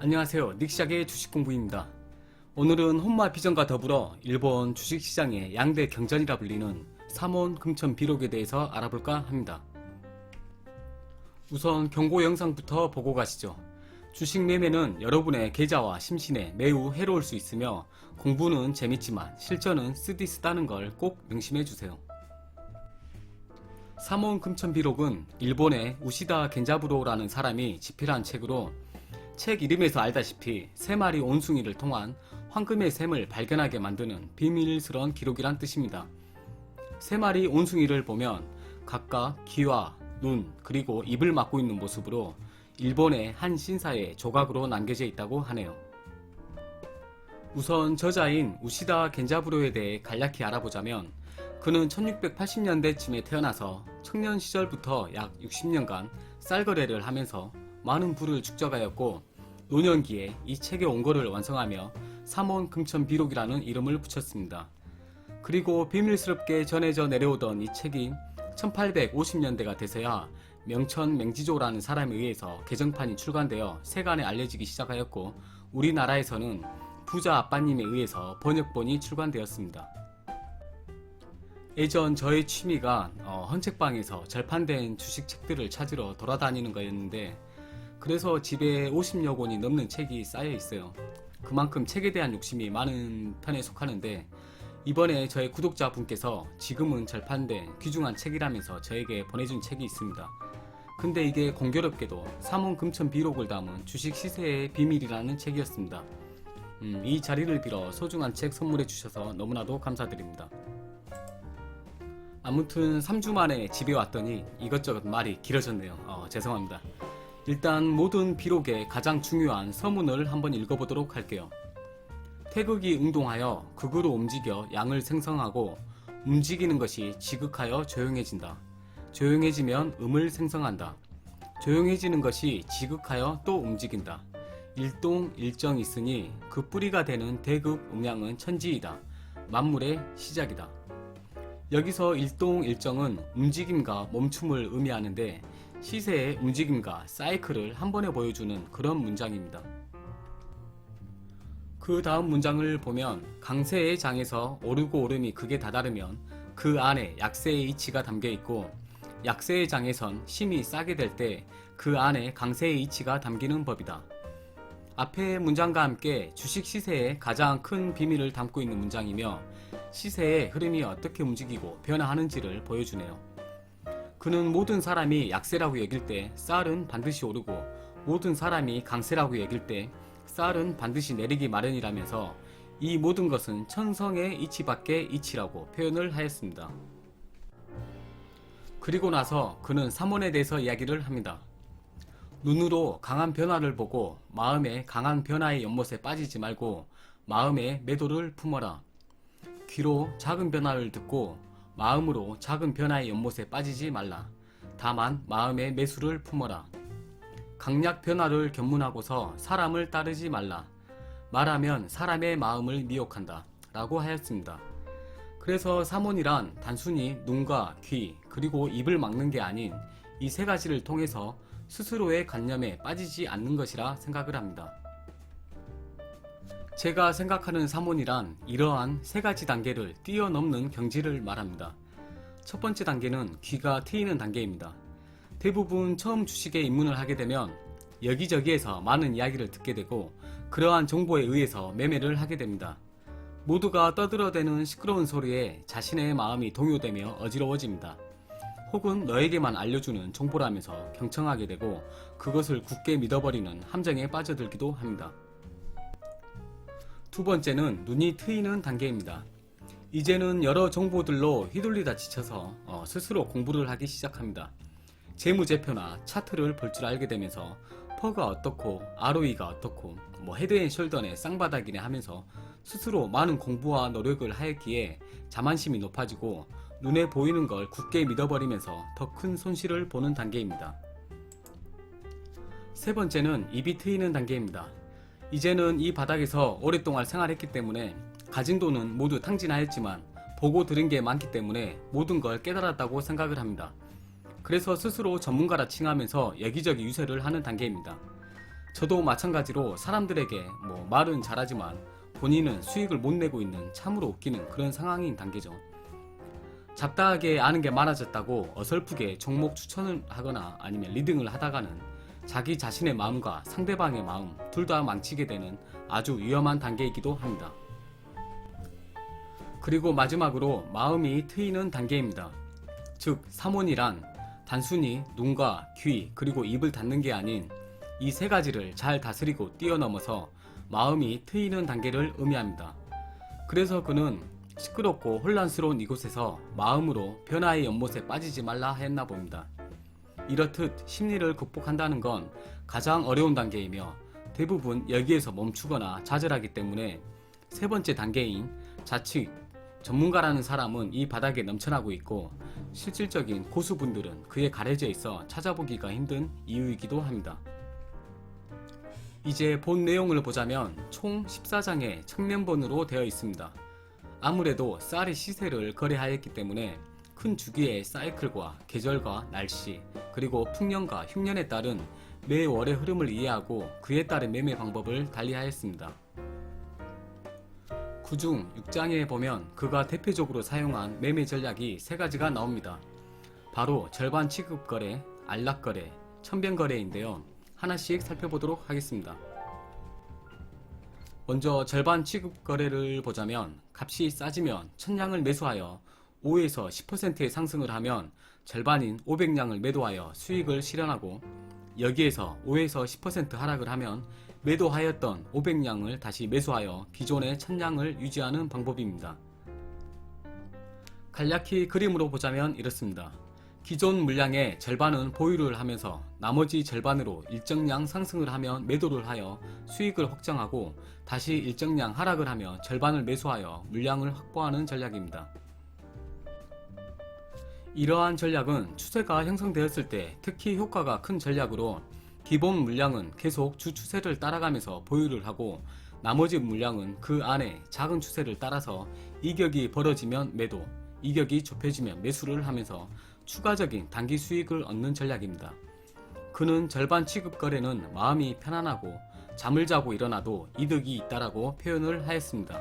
안녕하세요. 닉시작의 주식 공부입니다. 오늘은 혼마 비전과 더불어 일본 주식시장의 양대 경전이라 불리는 삼원 금천 비록에 대해서 알아볼까 합니다. 우선 경고 영상부터 보고 가시죠. 주식 매매는 여러분의 계좌와 심신에 매우 해로울 수 있으며 공부는 재밌지만 실전은 쓰디쓰다는 걸 꼭 명심해 주세요. 삼원 금천 비록은 일본의 우시다 겐자부로라는 사람이 집필한 책으로 책 이름에서 알다시피 세 마리 온숭이를 통한 황금의 샘을 발견하게 만드는 비밀스러운 기록이란 뜻입니다. 세 마리 온숭이를 보면 각각 귀와 눈 그리고 입을 막고 있는 모습으로 일본의 한 신사의 조각으로 남겨져 있다고 하네요. 우선 저자인 우시다 겐자부로에 대해 간략히 알아보자면 그는 1680년대쯤에 태어나서 청년 시절부터 약 60년간 쌀거래를 하면서 많은 부를 축적하였고 노년기에 이 책의 원고를 완성하며 삼원 금천 비록이라는 이름을 붙였습니다. 그리고 비밀스럽게 전해져 내려오던 이 책이 1850년대가 돼서야 명천 맹지조라는 사람에 의해서 개정판이 출간되어 세간에 알려지기 시작하였고 우리나라에서는 부자 아빠님에 의해서 번역본이 출간되었습니다. 예전 저의 취미가 어, 헌책방에서 절판된 주식 책들을 찾으러 돌아다니는 거였는데 그래서 집에 50여 권이 넘는 책이 쌓여 있어요. 그만큼 책에 대한 욕심이 많은 편에 속하는데 이번에 저의 구독자 분께서 지금은 절판된 귀중한 책이라면서 저에게 보내준 책이 있습니다. 근데 이게 공교롭게도 삼원 금천 비록을 담은 주식 시세의 비밀이라는 책이었습니다. 음, 이 자리를 빌어 소중한 책 선물해 주셔서 너무나도 감사드립니다. 아무튼 3주 만에 집에 왔더니 이것저것 말이 길어졌네요. 어, 죄송합니다. 일단 모든 비록의 가장 중요한 서문을 한번 읽어보도록 할게요. 태극이 응동하여 극으로 움직여 양을 생성하고 움직이는 것이 지극하여 조용해진다. 조용해지면 음을 생성한다. 조용해지는 것이 지극하여 또 움직인다. 일동 일정 있으니 그 뿌리가 되는 대극 음양은 천지이다. 만물의 시작이다. 여기서 일동 일정은 움직임과 멈춤을 의미하는데 시세의 움직임과 사이클을 한 번에 보여주는 그런 문장입니다. 그 다음 문장을 보면 강세의 장에서 오르고 오름이 극에 다다르면 그 안에 약세의 이치가 담겨 있고 약세의 장에선 힘이 싸게 될 때 그 안에 강세의 이치가 담기는 법이다. 앞의 문장과 함께 주식 시세의 가장 큰 비밀을 담고 있는 문장이며 시세의 흐름이 어떻게 움직이고 변화하는지를 보여주네요. 그는 모든 사람이 약세라고 여길 때 쌀은 반드시 오르고 모든 사람이 강세라고 여길 때 쌀은 반드시 내리기 마련이라면서 이 모든 것은 천성의 이치밖의 이치라고 표현을 하였습니다. 그리고 나서 그는 삼원에 대해서 이야기를 합니다. 눈으로 강한 변화를 보고 마음에 강한 변화의 연못에 빠지지 말고 마음에 매도를 품어라. 귀로 작은 변화를 듣고 마음으로 작은 변화의 연못에 빠지지 말라. 다만 마음의 매수를 품어라. 강약 변화를 견문하고서 사람을 따르지 말라. 말하면 사람의 마음을 미혹한다. 라고 하였습니다. 그래서 사몬이란 단순히 눈과 귀, 그리고 입을 막는 게 아닌 이 세 가지를 통해서 스스로의 관념에 빠지지 않는 것이라 생각을 합니다. 제가 생각하는 사몬이란 이러한 세 가지 단계를 뛰어넘는 경지를 말합니다. 첫 번째 단계는 귀가 트이는 단계입니다. 대부분 처음 주식에 입문을 하게 되면 여기저기에서 많은 이야기를 듣게 되고 그러한 정보에 의해서 매매를 하게 됩니다. 모두가 떠들어대는 시끄러운 소리에 자신의 마음이 동요되며 어지러워집니다. 혹은 너에게만 알려주는 정보라면서 경청하게 되고 그것을 굳게 믿어버리는 함정에 빠져들기도 합니다. 두 번째는 눈이 트이는 단계입니다. 이제는 여러 정보들로 휘둘리다 지쳐서 어, 스스로 공부를 하기 시작합니다. 재무제표나 차트를 볼 줄 알게 되면서 퍼가 어떻고 ROE가 어떻고 뭐 헤드앤숄더네 쌍바닥이네 하면서 스스로 많은 공부와 노력을 하였기에 자만심이 높아지고 눈에 보이는 걸 굳게 믿어버리면서 더 큰 손실을 보는 단계입니다. 세 번째는 입이 트이는 단계입니다. 이제는 이 바닥에서 오랫동안 생활했기 때문에 가진 돈은 모두 탕진하였지만 보고 들은 게 많기 때문에 모든 걸 깨달았다고 생각을 합니다. 그래서 스스로 전문가라 칭하면서 여기저기 유세를 하는 단계입니다. 저도 마찬가지로 사람들에게 뭐 말은 잘하지만 본인은 수익을 못 내고 있는 참으로 웃기는 그런 상황인 단계죠. 잡다하게 아는 게 많아졌다고 어설프게 종목 추천을 하거나 아니면 리딩을 하다가는 자기 자신의 마음과 상대방의 마음 둘 다 망치게 되는 아주 위험한 단계이기도 합니다. 그리고 마지막으로 마음이 트이는 단계입니다. 즉, 삼원이란 단순히 눈과 귀 그리고 입을 닫는 게 아닌 이 세 가지를 잘 다스리고 뛰어넘어서 마음이 트이는 단계를 의미합니다. 그래서 그는 시끄럽고 혼란스러운 이곳에서 마음으로 변화의 연못에 빠지지 말라 했나 봅니다. 이렇듯 심리를 극복한다는 건 가장 어려운 단계이며 대부분 여기에서 멈추거나 좌절하기 때문에 세 번째 단계인 자칫 전문가라는 사람은 이 바닥에 넘쳐나고 있고 실질적인 고수분들은 그에 가려져 있어 찾아보기가 힘든 이유이기도 합니다. 이제 본 내용을 보자면 총 14장의 측면본으로 되어 있습니다. 아무래도 쌀의 시세를 거래하였기 때문에 큰 주기의 사이클과 계절과 날씨 그리고 풍년과 흉년에 따른 매 월의 흐름을 이해하고 그에 따른 매매 방법을 달리하였습니다. 그중 6장에 보면 그가 대표적으로 사용한 매매 전략이 세 가지가 나옵니다. 바로 절반 취급 거래, 안락 거래, 천변 거래인데요. 하나씩 살펴보도록 하겠습니다. 먼저 절반 취급 거래를 보자면 값이 싸지면 1000량을 매수하여 5에서 10%의 상승을 하면 절반인 500량을 매도하여 수익을 실현하고 여기에서 5에서 10% 하락을 하면 매도하였던 500량을 다시 매수하여 기존의 1000량을 유지하는 방법입니다. 간략히 그림으로 보자면 이렇습니다. 기존 물량의 절반은 보유를 하면서 나머지 절반으로 일정량 상승을 하면 매도를 하여 수익을 확정하고 다시 일정량 하락을 하며 절반을 매수하여 물량을 확보하는 전략입니다. 이러한 전략은 추세가 형성되었을 때 특히 효과가 큰 전략으로 기본 물량은 계속 주 추세를 따라가면서 보유를 하고 나머지 물량은 그 안에 작은 추세를 따라서 이격이 벌어지면 매도, 이격이 좁혀지면 매수를 하면서 추가적인 단기 수익을 얻는 전략입니다. 그는 절반 취급 거래는 마음이 편안하고 잠을 자고 일어나도 이득이 있다라고 표현을 하였습니다.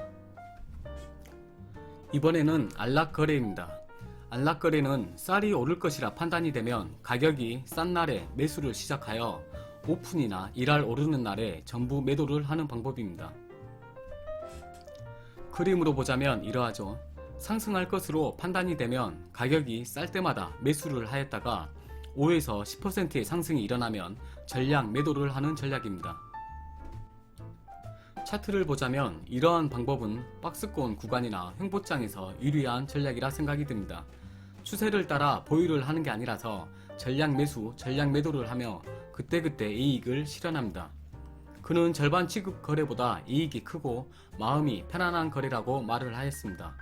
이번에는 안락 거래입니다. 안락 거래는 쌀이 오를 것이라 판단이 되면 가격이 싼 날에 매수를 시작하여 오픈이나 일할 오르는 날에 전부 매도를 하는 방법입니다. 그림으로 보자면 이러하죠. 상승할 것으로 판단이 되면 가격이 쌀 때마다 매수를 하였다가 5에서 10%의 상승이 일어나면 전량 매도를 하는 전략입니다. 차트를 보자면 이러한 방법은 박스권 구간이나 횡보장에서 유리한 전략이라 생각이 듭니다. 추세를 따라 보유를 하는 게 아니라서 전량 매수, 전량 매도를 하며 그때그때 이익을 실현합니다. 그는 절반 취급 거래보다 이익이 크고 마음이 편안한 거래라고 말을 하였습니다.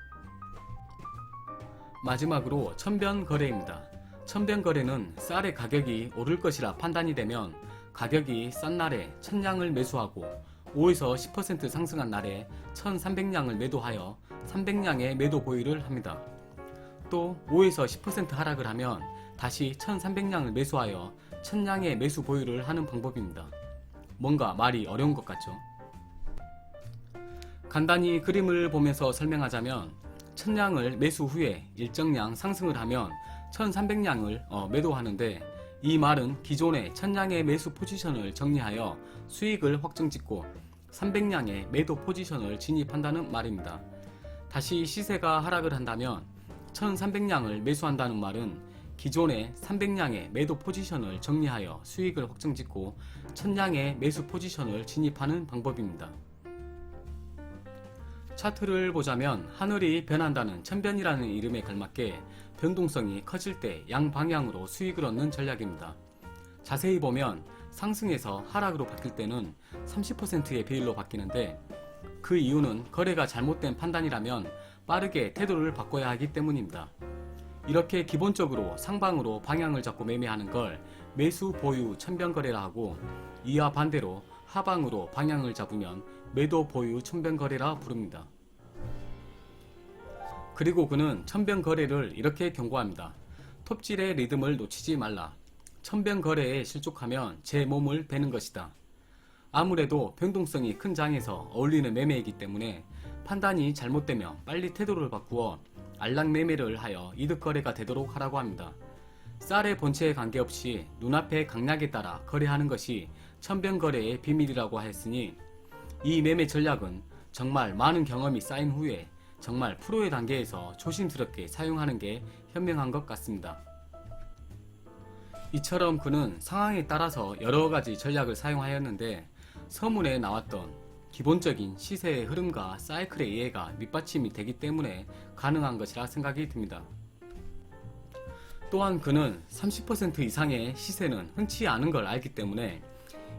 마지막으로 천변 거래입니다. 천변 거래는 쌀의 가격이 오를 것이라 판단이 되면 가격이 싼 날에 천량을 매수하고 5에서 10% 상승한 날에 1300량을 매도하여 300량의 매도 보유를 합니다. 또 5에서 10% 하락을 하면 다시 1300량을 매수하여 1000량의 매수 보유를 하는 방법입니다. 뭔가 말이 어려운 것 같죠? 간단히 그림을 보면서 설명하자면 1000량을 매수 후에 일정량 상승을 하면 1300량을 어, 매도하는데 이 말은 기존의 1000량의 매수 포지션을 정리하여 수익을 확정 짓고 300량의 매도 포지션을 진입한다는 말입니다. 다시 시세가 하락을 한다면 1300량을 매수한다는 말은 기존의 300량의 매도 포지션을 정리하여 수익을 확정 짓고 1000량의 매수 포지션을 진입하는 방법입니다. 차트를 보자면 하늘이 변한다는 천변이라는 이름에 걸맞게 변동성이 커질 때 양방향으로 수익을 얻는 전략입니다. 자세히 보면 상승에서 하락으로 바뀔 때는 30%의 비율로 바뀌는데 그 이유는 거래가 잘못된 판단이라면 빠르게 태도를 바꿔야 하기 때문입니다. 이렇게 기본적으로 상방으로 방향을 잡고 매매하는 걸 매수 보유 천변 거래라 하고 이와 반대로 하방으로 방향을 잡으면 매도 보유 천변 거래라 부릅니다. 그리고 그는 천변 거래를 이렇게 경고합니다. 톱질의 리듬을 놓치지 말라. 천변 거래에 실족하면 제 몸을 베는 것이다. 아무래도 변동성이 큰 장에서 어울리는 매매이기 때문에 판단이 잘못되면 빨리 태도를 바꾸어 안락 매매를 하여 이득 거래가 되도록 하라고 합니다. 쌀의 본체에 관계없이 눈앞의 강약에 따라 거래하는 것이 천변거래의 비밀이라고 하였으니 이 매매 전략은 정말 많은 경험이 쌓인 후에 정말 프로의 단계에서 조심스럽게 사용하는 게 현명한 것 같습니다. 이처럼 그는 상황에 따라서 여러 가지 전략을 사용하였는데 서문에 나왔던 기본적인 시세의 흐름과 사이클의 이해가 밑받침이 되기 때문에 가능한 것이라 생각이 듭니다. 또한 그는 30% 이상의 시세는 흔치 않은 걸 알기 때문에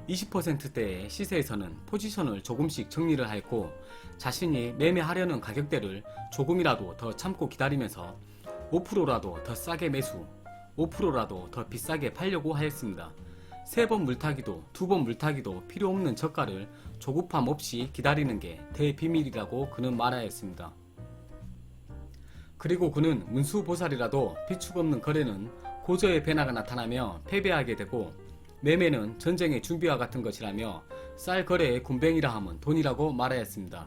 20%대의 시세에서는 포지션을 조금씩 정리를 하였고 자신이 매매하려는 가격대를 조금이라도 더 참고 기다리면서 5%라도 더 싸게 매수, 5%라도 더 비싸게 팔려고 하였습니다. 세 번 물타기도 두 번 물타기도 필요 없는 저가를 조급함 없이 기다리는 게 대비밀이라고 그는 말하였습니다. 그리고 그는 문수보살이라도 비축 없는 거래는 고저의 변화가 나타나며 패배하게 되고 매매는 전쟁의 준비와 같은 것이라며 쌀 거래의 군뱅이라 함은 돈이라고 말하였습니다.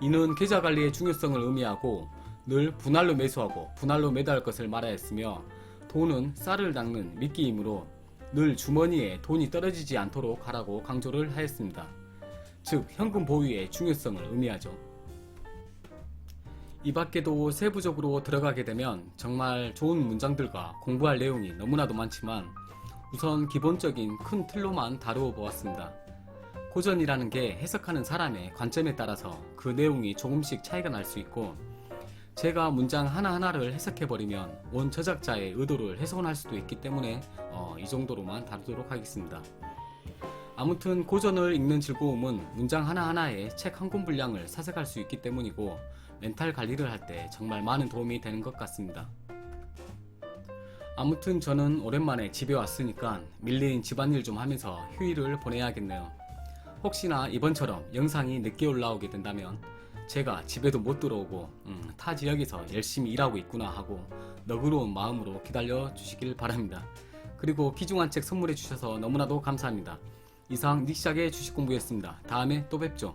이는 계좌 관리의 중요성을 의미하고 늘 분할로 매수하고 분할로 매도할 것을 말하였으며 돈은 쌀을 닦는 미끼이므로 늘 주머니에 돈이 떨어지지 않도록 하라고 강조를 하였습니다. 즉 현금 보유의 중요성을 의미하죠. 이 밖에도 세부적으로 들어가게 되면 정말 좋은 문장들과 공부할 내용이 너무나도 많지만 우선 기본적인 큰 틀로만 다루어 보았습니다. 고전이라는 게 해석하는 사람의 관점에 따라서 그 내용이 조금씩 차이가 날 수 있고 제가 문장 하나하나를 해석해버리면 원 저작자의 의도를 훼손할 수도 있기 때문에 어, 이 정도로만 다루도록 하겠습니다. 아무튼 고전을 읽는 즐거움은 문장 하나하나에 책 한 권 분량을 사색할 수 있기 때문이고 멘탈 관리를 할 때 정말 많은 도움이 되는 것 같습니다. 아무튼 저는 오랜만에 집에 왔으니까 밀린 집안일 좀 하면서 휴일을 보내야겠네요. 혹시나 이번처럼 영상이 늦게 올라오게 된다면 제가 집에도 못 들어오고 음, 타 지역에서 열심히 일하고 있구나 하고 너그러운 마음으로 기다려 주시길 바랍니다. 그리고 귀중한 책 선물해 주셔서 너무나도 감사합니다. 이상 닉샥의 주식 공부였습니다. 다음에 또 뵙죠.